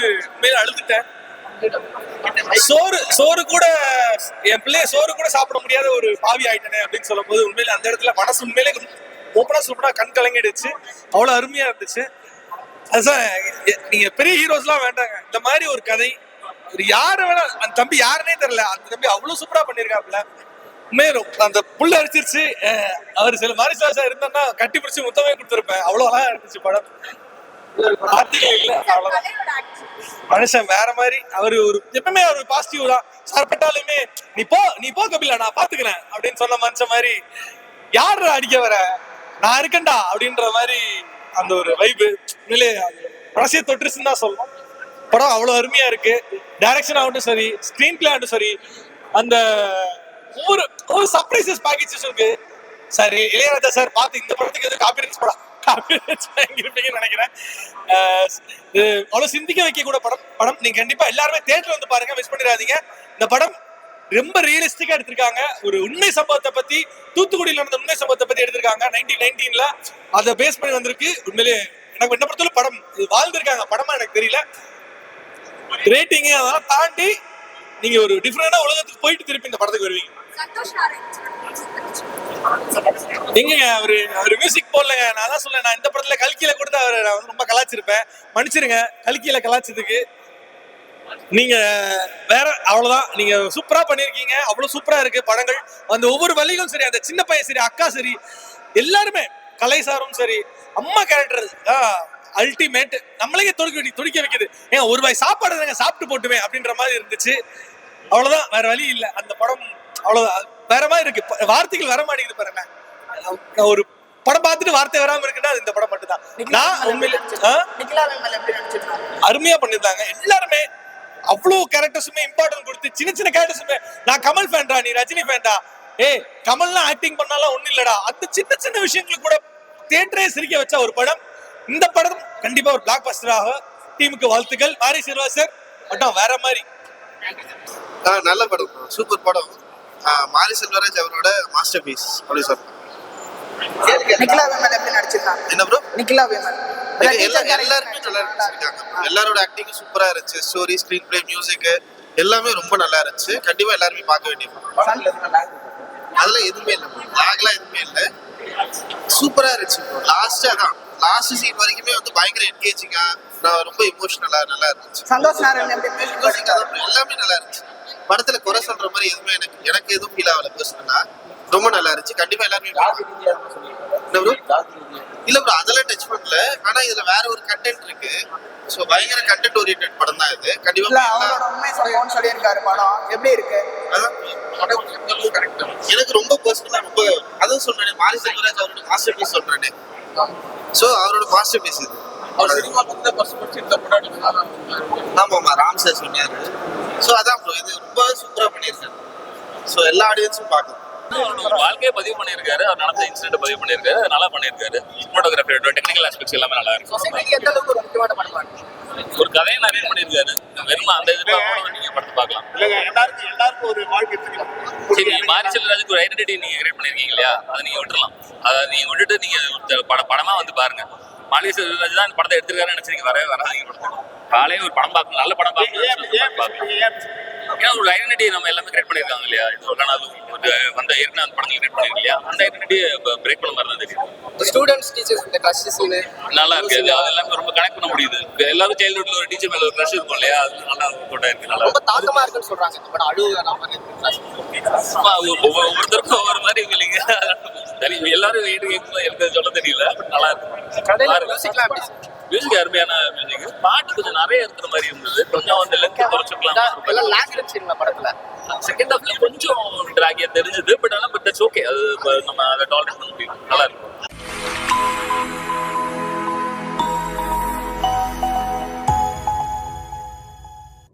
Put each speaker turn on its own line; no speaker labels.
வந்து உண்மையில அழுதுட்டேன். சோறு சோறு கூட என் பிள்ளைய சோறு கூட சாப்பிட முடியாத ஒரு பாவி ஆயிட்டனே அப்படின்னு சொல்லும்போது உண்மையில அந்த இடத்துல மனசு உண்மையிலே ஓப்பனா சூப்பரா கண் கலங்கிடுச்சு. அவ்வளவு அருமையா இருந்துச்சு. அதுதான் நீங்க பெரிய ஹீரோஸ்லாம் வேண்டாங்க. இந்த மாதிரி ஒரு கதை ஒரு யாரு வேணா அந்த தம்பி யாருன்னே தெரியல. அந்த தம்பி அவ்வளவு சூப்பரா பண்ணிருக்காப்ல உண்மையிலும் அந்த புள்ள அரிச்சிருச்சு. அவர் சில மாதிரி இருந்தா கட்டி பிடிச்சி முத்தமே கொடுத்துருப்பேன். அவ்வளவு அழகா இருந்துச்சு படம். மனுஷன் வேற மாதிரி அவரு ஒரு எப்பவுமே ஒரு பாசிட்டிவ் தான். சார் பட்டாலுமே நீ போ நீ போ கபிலா நான் பாத்துக்கிறேன் அப்படின்னு சொன்ன மனுஷன் மாதிரி யாரு அடிக்க வர? நான் இருக்கேன்டா அப்படின்ற மாதிரி அந்த ஒரு வைபு உண்மையிலே ரசிய தொட்டுருச்சுன்னு தான் சொல்லணும். படம் அவ்வளவு அருமையா இருக்கு. டைரக்ஷன் ஆகட்டும் சரி ஸ்கிரீன் பிளே ஆகட்டும் சரி அந்த ஒவ்வொரு ஒவ்வொரு சர்ப்ரைசஸ் பேக்கேஜஸ் இருக்கு. சரி இளையராஜா சார் பார்த்து இந்த படத்துக்கு எதுவும் காப்பிரைட்ஸ் படம் நினைக்கிறேன். இது அவ்வளவு சிந்திக்க வைக்க கூட படம் படம் நீங்க கண்டிப்பா எல்லாருமே தேட்டர் வந்து பாருங்க மிஸ் பண்ணிடாதீங்க. இந்த படம் ரொம்ப ரியலிஸ்டிக்கா எடுத்திருக்காங்க. ஒரு உண்மை சம்பவத்தை பத்தி தூத்துக்குடியில் நடந்த உண்மை சம்பவத்தை பத்தி எடுத்திருக்காங்க நைன்டீன் நைன்டீன்ல அதை பேஸ் பண்ணி வந்திருக்கு. உண்மையிலே எனக்கு என்ன பொறுத்தவரை படம் இது வாழ்ந்திருக்காங்க. படமா எனக்கு தெரியல. ரேட்டிங் அதெல்லாம் தாண்டி நீங்க ஒரு டிஃப்ரெண்டா உலகத்துக்கு போயிட்டு திருப்பி இந்த படத்துக்கு வருவீங்க. எங்க அவரு அவரு மியூசிக் போடலங்க நான் தான் சொல்லேன் நான் இந்த படத்துல கல்கியில கொடுத்து அவரு நான் வந்து ரொம்ப கலாச்சிருப்பேன். மன்னிச்சிருங்க கல்கியில கலாச்சதுக்கு. நீங்க வேற அவ்வளவுதான். நீங்க சூப்பரா பண்ணிருக்கீங்க அவ்வளவு சூப்பரா இருக்கு படங்கள். அந்த ஒவ்வொரு வழிகளும் சரி அந்த சின்ன பையன் சரி அக்கா சரி எல்லாருமே கலை சாரும் சரி அம்மா கேரக்டர் அல்டிமேட் நம்மளே துடிக்க துடிக்க வைக்குது. ஏன் ஒரு வாய் சாப்பாடு சாப்பிட்டு போட்டுமே அப்படின்ற மாதிரி இருந்துச்சு. அவ்வளவுதான் வேற வழி இல்லை. அந்த படம் அவ்வளவுதான். வேற மாதிரி இருக்கு. வார்த்தைகள் வர மாட்டேங்குது பாருங்க ஒரு படம் பார்த்துட்டு வார்த்தை வராம இருக்குன்னா அது இந்த படம் மட்டும்தான். நான் உண்மையில அருமையா பண்ணிருந்தாங்க எல்லாருமே அவ்வளவு கேரக்டர்ஸுமே இம்பார்ட்டன்ட் கொடுத்து சின்ன சின்ன கேரக்டர்ஸுமே. நான் கமல் ஃபேன்டா நீ ரஜினி ஃபேன்டா. ஏய் கமல்லாம் ஆக்டிங் பண்ணாலும் ஒண்ணும் இல்லடா. அந்த சின்ன சின்ன விஷயங்களுக்கு கூட தேட்டரே சிரிக்க வச்ச ஒரு படம். இந்த படம் கண்டிப்பா ஒரு பிளாக் பஸ்டராக டீமுக்கு வாழ்த்துக்கள். மாரி சில்வா சார் மட்டும் வேற மாதிரி.
நல்ல படம். சூப்பர் படம். மாரி செல்வராஜ் அவரோட மாஸ்டர் பீஸ் அப்படி சொல்றேன்
நிக்கிலா எப்படி நடிச்சிருக்காங்க
என்ன ப்ரோ
நிக்கிலா
எல்லா எல்லாருமே நல்லா நடிச்சிருக்காங்க எல்லாரோட ஆக்டிங்கும் சூப்பரா இருந்துச்சு. ஸ்டோரி ஸ்கிரீன் பிளே மியூசிக் எல்லாமே ரொம்ப நல்லா இருந்துச்சு. கண்டிப்பா எல்லாருமே பார்க்க வேண்டிய அதெல்லாம் எதுவுமே இல்லை லாக்லாம் எதுவுமே இல்லை. சூப்பரா இருந்துச்சு லாஸ்ட் அதான் லாஸ்ட் சீன் வரைக்குமே வந்து பயங்கர என்கேஜிங்கா நான் ரொம்ப இமோஷனலா நல்லா இருந்துச்சு.
சந்தோஷ்
எல்லாமே நல்லா இருந்துச்சு. படத்துல குறை சொல்ற மாதிரி எதுவுமே எனக்கு எனக்கு எதுவும் ஃபீல் ஆகல பர்சனலா ரொம்ப நல்லா இருந்துச்சு. கண்டிப்பா எல்லாருமே? இல்ல ப்ரோ அதெல்லாம் டச் பண்ணல. ஆனா இதுல வேற ஒரு கண்டென்ட் இருக்கு. சோ பயங்கர கண்டென்ட் ஓரியன்டட் படம் தான் இது. கண்டிப்பா
அவரோட உண்மை சம்பவம்னு சொல்லியிருக்காரு படம். எப்படி இருக்கு?
அதான். படம் ஆ? எனக்கு ரொம்ப பர்சனலா ரொம்ப அதான் சொல்றேன் மாரி செல்வராஜ் அவரோட மாஸ்டர் பீஸ் சொல்றேனே சோ அவரோட மாஸ்டர் பீஸ் இது.
அவர் சினிமா பத்தி பர்சன் இந்த படம்
சோ அதான் ப்ரோ இது ரொம்ப சூப்பரா பண்ணியிருக்காரு. சோ எல்லா ஆடியன்ஸும் பார்க்கணும்
வாழ்க்கையை பதிவு பண்ணியிருக்காரு. அவர் நடந்த இன்சிடென்ட் பதிவு பண்ணியிருக்காரு. நல்லா பண்ணியிருக்காரு. சினிமாட்டோகிராஃபி டெக்னிக்கல் ஆஸ்பெக்ட்ஸ் எல்லாமே நல்லா இருக்கு.
சொசைட்டிக்கு எந்த அளவுக்கு ஒரு
கதையை நிறைய பண்ணியிருக்காரு. வெறும் அந்த கூட நீங்க படத்தை பார்க்கலாம்.
எல்லாருக்கும் ஒரு வாழ்க்கை
சரி மாரி செல்வராஜுக்கு ஒரு ஐடென்டிட்டி நீங்க கிரியேட் பண்ணிருக்கீங்க இல்லையா? அதை நீங்க விட்டுறலாம். அதை நீங்க விட்டுட்டு நீங்க படமா வந்து பாருங்க. மாரி செல்வராஜ் தான் இந்த படத்தை எடுத்திருக்காருன்னு நினைச்சு வரவே வராதீங்க படத்துக்கு. காலையே ஒரு படம் பார்க்கணும் நல்ல படம் பார்க்கணும் ஏன்னா ஒரு ஐடென்டிட்டி நம்ம எல்லாமே கிரியேட் பண்ணிருக்காங்க இல்லையா? இது ஒரு ஒரு வந்த ஏற்கனவே அந்த படங்கள் கிரியேட் பண்ணிருக்கு இல்லையா? அந்த ஐடென்டிட்டியை பிரேக் பண்ண மாதிரி தான் தெரியும்
ஸ்டூடெண்ட்ஸ் டீச்சர்ஸ் இந்த கிரஷ் சீனு
நல்லா இருக்கு. அது அது எல்லாமே ரொம்ப கனெக்ட் பண்ண முடியுது. எல்லாரும் சைல்ட்ஹுட்ல ஒரு டீச்சர் மேல ஒரு க்ரஷ் இருக்கும் இல்லையா? அது நல்லா கொண்டா இருக்கு நல்லா
ரொம்ப தாக்கமா இருக்குன்னு சொல்றாங்க. இந்த படம் அழுவு
ஒவ்வொருத்தருக்கும் ஒவ்வொரு மாதிரி feeling. சரி எல்லாரும் கேட்கும்போது எனக்கு சொல்ல தெரியல. பட் நல்லா இருக்கு.
மியூசிக்லாம் எப்படி
மியூசிக் அருமையான மியூசிக் பாட்டு கொஞ்சம் நிறைய இருக்கிற மாதிரி இருந்தது. கொஞ்சம் வந்து லென்த் குறைச்சிக்கலாம்.
படத்துல?
செகண்ட் ஹாஃப்ல கொஞ்சம் டிராகியா தெரிஞ்சது பட் ஆனால் பட் ஓகே அது நம்ம அதை டாலரேட் பண்ண முடியும். நல்லா இருக்கு.